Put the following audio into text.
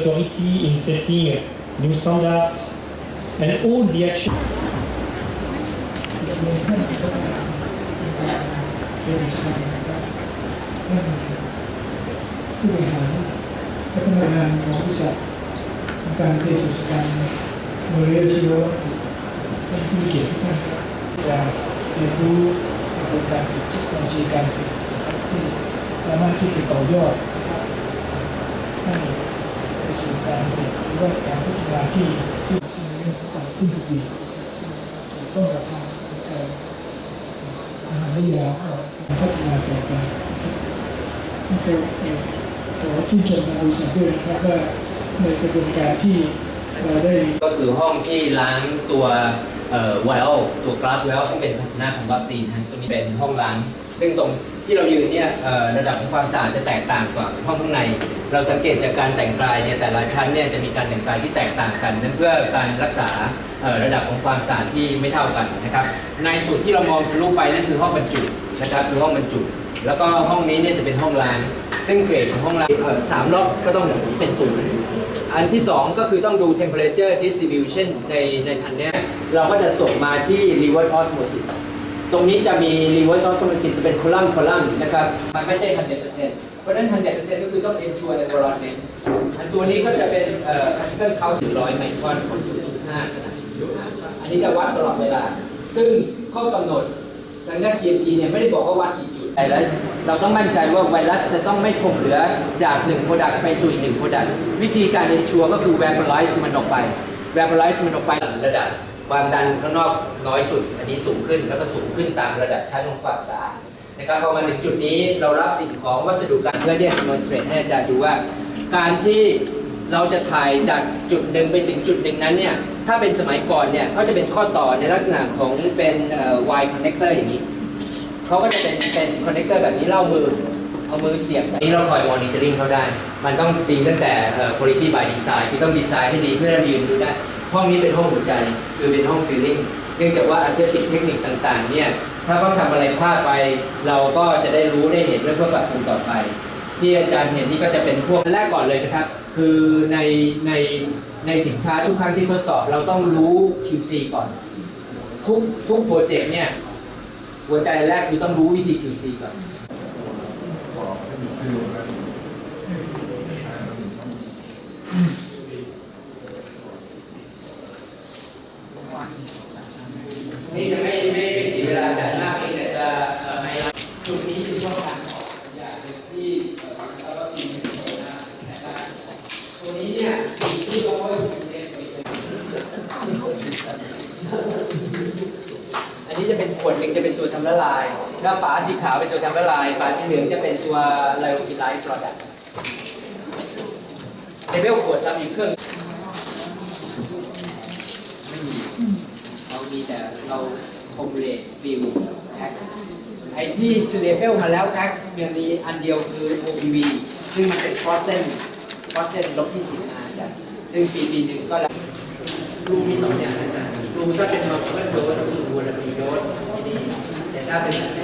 authority in setting new standards and all the action เรียานก็ได้เป็นสิทธิ์นะครับท่านผู้บริหารและพนักงานของบริษัทการเภสัชกรรมบริเวณชีววัตถุท่านผู้เกียรติทุกท่านรับจะ เรียนกระบวนการเทคโนโลยีการผลิตนะครับที่สามารถที่จะต่อยอดนะครับให้ไปสู่การผลิตหรือว่าการพัฒนาที่ที่ซึ่งเรื่องของการขึ้นทะเบียนซึ่งจะต้องราคางการอาหารและยาออกพัฒนาต่อไปนี่ก็ขอชื่นชมทางบริษัทด้วยนะครับว่าในกระบวนการที่ ได้ก็คือห้องที่ล้างตัวเอ่อไวโอตัว glass vial ซึ่งเป็นภาชนะของวัคซีนนะตัวนี้เป็นห้องล้าง ซึ่งตรงที่เรายืนเนี่ยระดับของความสะอาดจะแตกต่างกว่าห้องข้างใน เราสังเกตจากการแต่งกายเนี่ยแต่ละชั้นเนี่ยจะมีการแต่งกายที่แตกต่างกันนั่นเพื่อการรักษาระดับของความสะอาดที่ไม่เท่ากันนะครับในสุดที่เรามองทะลุไปนั่นคือห้องบรรจุนะครับคือห้องบรรจุ แล้วก็ห้องนี้เนี่ยจะเป็นห้องล้าง ซึ่งเกรดของห้องล้าเอ่อสามรอบก็ต้องเป็นศูนย์อันที่ 2 ก็คือต้องดู temperature distribution ในในทันเนี้ยเราก็จะส่งมาที่ reverse osmosis ตรงนี้จะมี reverse osmosis จะเป็น column column นะครับ มันไม่ใช่ 100%เพราะฉะนั้น 100%ก็คือต้อง ensure environment อันตัวนี้ก็จะเป็นเอ่อ particle count 100 ไมครอนของ 0.5ขนาด0.5อันนี้จะวัดตลอดเวลา ซึ่งข้อกำหนดทางด้าน GMP เนี่ยไม่ได้บอกว่าวัดกี่จุด ไวรัส เราต้องมั่นใจว่าไวรัสจะต้องไม่คงเหลือจาก1 product ไปสู่อีก1 product วิธีการ ensure ก็คือ vaporize มันออกไป vaporize มันออกไประดับความดันข้างนอกน้อยสุด อันนี้สูงขึ้นแล้วก็สูงขึ้นตามระดับชั้นของความสะอาดนะครับพอมาถึงจุดนี้เรารับสิ่งของวัสดุการเพื่อที่จะ demonstrate ให้อาจารย์ดูว่า การที่เราจะถ่ายจากจุดหนึ่งไปถึงจุดหนึ่งนั้นเนี่ยถ้าเป็นสมัยก่อนเนี่ยเขาจะเป็นข้อต่อในลักษณะของเป็นเอ่อ Y connector อย่างนี้ เขาก็จะเป็นเป็นคอนเนคเตอร์แบบนี้เล่ามือ เอามือเสียบใส่นี่เราคอยมอนิเตอร์ i ิ g เขาได้ มันต้องดีตั้งแต่ quality by design ที่ต้องดีไซน์ให้ดีเพื่อให้ยืนดูได้ ห้องนี้เป็นห้องหัวใจ คือเป็นห้อง feeling เนื่องจากว่า aseptic เทคนิคต่างๆเนี่ยถ้าเขาทำอะไรพลาดไป เราก็จะได้รู้ได้เห็นเพื่อปรับปรุงต่อไป ที่อาจารย์เห็นนี่ก็จะเป็นพวกแรกก่อนเลยนะครับ คือในในในสินค้าทุกครั้งที่ทดสอบเราต้องรู้ QC ก่อน ทุกทุกโปรเจกต์เนี่ย หัวใจแรกคือต้องรู้วิธี QC ก่อนนี่จะไม่ไม่ไม่เสียเวลาจัดมากเพียแต่จะเอ่อไฮไลท์จุดนี้คือช่องทางออกอย่างที่เอ่อแล้วก็ทีมหนึ่งนะครับตัวนี้เนี่ยมีที่ร้อยเซนอั นี้จะเป็นขวดหนึ่งจะเป็นตัวทำละลายถ้าฝาสีขาวเป็นตัวทำละลาย ฝาสีเหลืองจะเป็นตัวไลโอคิไลท์โปรดักต์เลเวลขวดจะมีเครื่องไม่มีเรามีแต่เราคอมเลตฟิลแพ็คไอ้ที่เลเวลมาแล้วแพ็คยังมีอันเดียวคือ OPV ซึ่งมันเป็น procent procent ลบ20อาจารย์ซึ่งปีปีหนึ่งก็รูมีสองอย่างนะอาจารย์รูก็เป็น multiple dose คือวันละสี่โดสที่นี่แต่ถ้าเป็นแบบใช้ คัญ